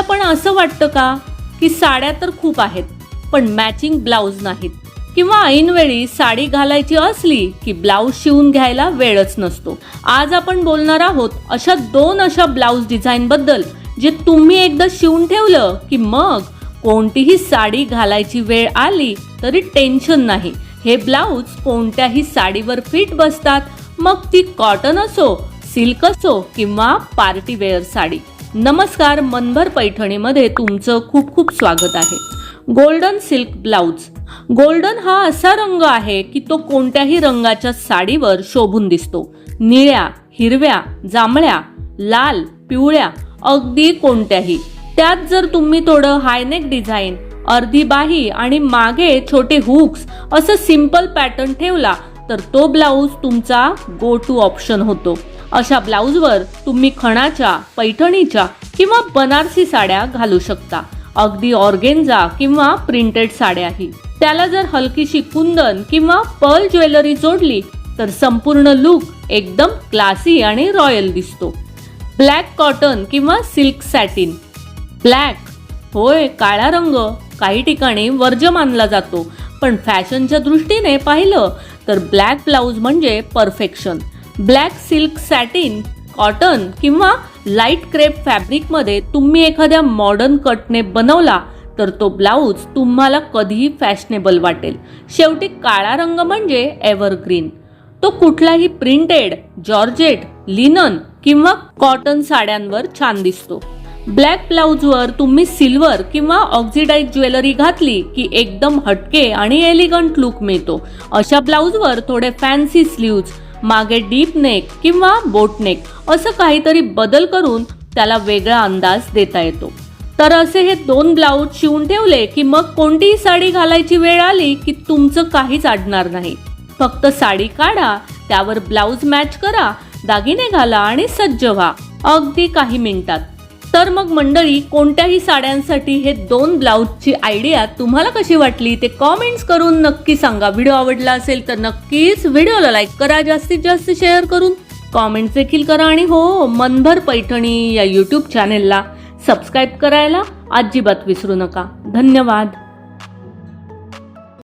पण असं वाटतं का की साड्या तर खूप आहेत पण मॅचिंग ब्लाऊज नाहीत? किंवा ऐनवेळी साडी घालायची असली की ब्लाऊज शिवून घ्यायला वेळच नसतो. आज आपण बोलणार आहोत अशा दोन अशा ब्लाऊज डिझाईनबद्दल जे तुम्ही एकदा शिवून ठेवलं की मग कोणतीही साडी घालायची वेळ आली तरी टेन्शन नाही. हे ब्लाऊज कोणत्याही साडीवर फिट बसतात. मग ती कॉटन असो सिल्क असो किंवा पार्टी वेअर साडी. नमस्कार मनभर पैठणीमध्ये तुमचं खूप खूप स्वागत आहे. गोल्डन सिल्क ब्लाऊज गोल्डन हा असा रंग आहे की तो कोणत्याही रंगाच्या साडीवर शोभून दिसतो. निळ्या हिरव्या जांभळ्या लाल पिवळ्या अगदी कोणत्याही. त्यात जर तुम्ही थोडं हायनेक डिझाईन अर्धी बाही आणि मागे छोटे हुक्स असं सिंपल पॅटर्न ठेवला तर तो ब्लाऊज तुमचा गो टू ऑप्शन होतो. अशा ब्लाऊजवर तुम्ही खणाच्या पैठणीच्या किंवा बनारसी साड्या घालू शकता. अगदी ऑर्गेन्झा किंवा प्रिंटेड साड्याही. त्याला जर हलकीशी कुंदन किंवा पर्ल ज्वेलरी जोडली तर संपूर्ण लुक एकदम क्लासी आणि रॉयल दिसतो. ब्लॅक कॉटन किंवा सिल्क सॅटिन. ब्लॅक होय काळा रंग काही ठिकाणी वर्ज्य मानला जातो. पण फॅशनच्या दृष्टीने पाहिलं तर ब्लॅक ब्लाऊज म्हणजे perfection. Black silk satin cotton किंवा लाइट क्रेप फॅब्रिकमध्ये तुम्ही एखाद्या मॉडर्न कटने बनवला तर तो ब्लाऊज तुम्हाला कधीही फॅशनेबल वाटेल. शेवटी काळा रंग म्हणजे एव्हरग्रीन तो कुठलाही प्रिंटेड जॉर्जेट लिनन किंवा कॉटन साड्यांवर छान दिसतो. ब्लॅक ब्लाऊजवर तुम्ही सिल्वर किंवा ऑक्झिडाईज ज्वेलरी घातली की एकदम हटके आणि एलिगंट लुक मिळतो. अशा ब्लाऊजवर थोडे फॅन्सी स्लीव्ज मागे डीप नेक किंवा बोट नेक असं काहीतरी बदल करून त्याला वेगळा अंदाज देता येतो. तर असे हे दोन ब्लाऊज शिवून ठेवले की मग कोणतीही साडी घालायची वेळ आली की तुमचं काहीच अडणार नाही. फक्त साडी काढा त्यावर ब्लाऊज मॅच करा दागिने घाला आणि सज्ज व्हा. अगदी काही मिनिटात. तर मग मंडळी कोणत्याही साड्यांसाठी हे दोन ब्लाऊजची आयडिया तुम्हाला कशी वाटली ते कॉमेंट्स करून नक्की सांगा. व्हिडिओ आवडला असेल तर नक्कीच व्हिडिओला लाईक करा जास्तीत जास्त शेअर करून कॉमेंट्स देखील करा आणि हो मनभर पैठणी या यूट्यूब चॅनेलला सबस्क्राईब करायला अजिबात विसरू नका. धन्यवाद.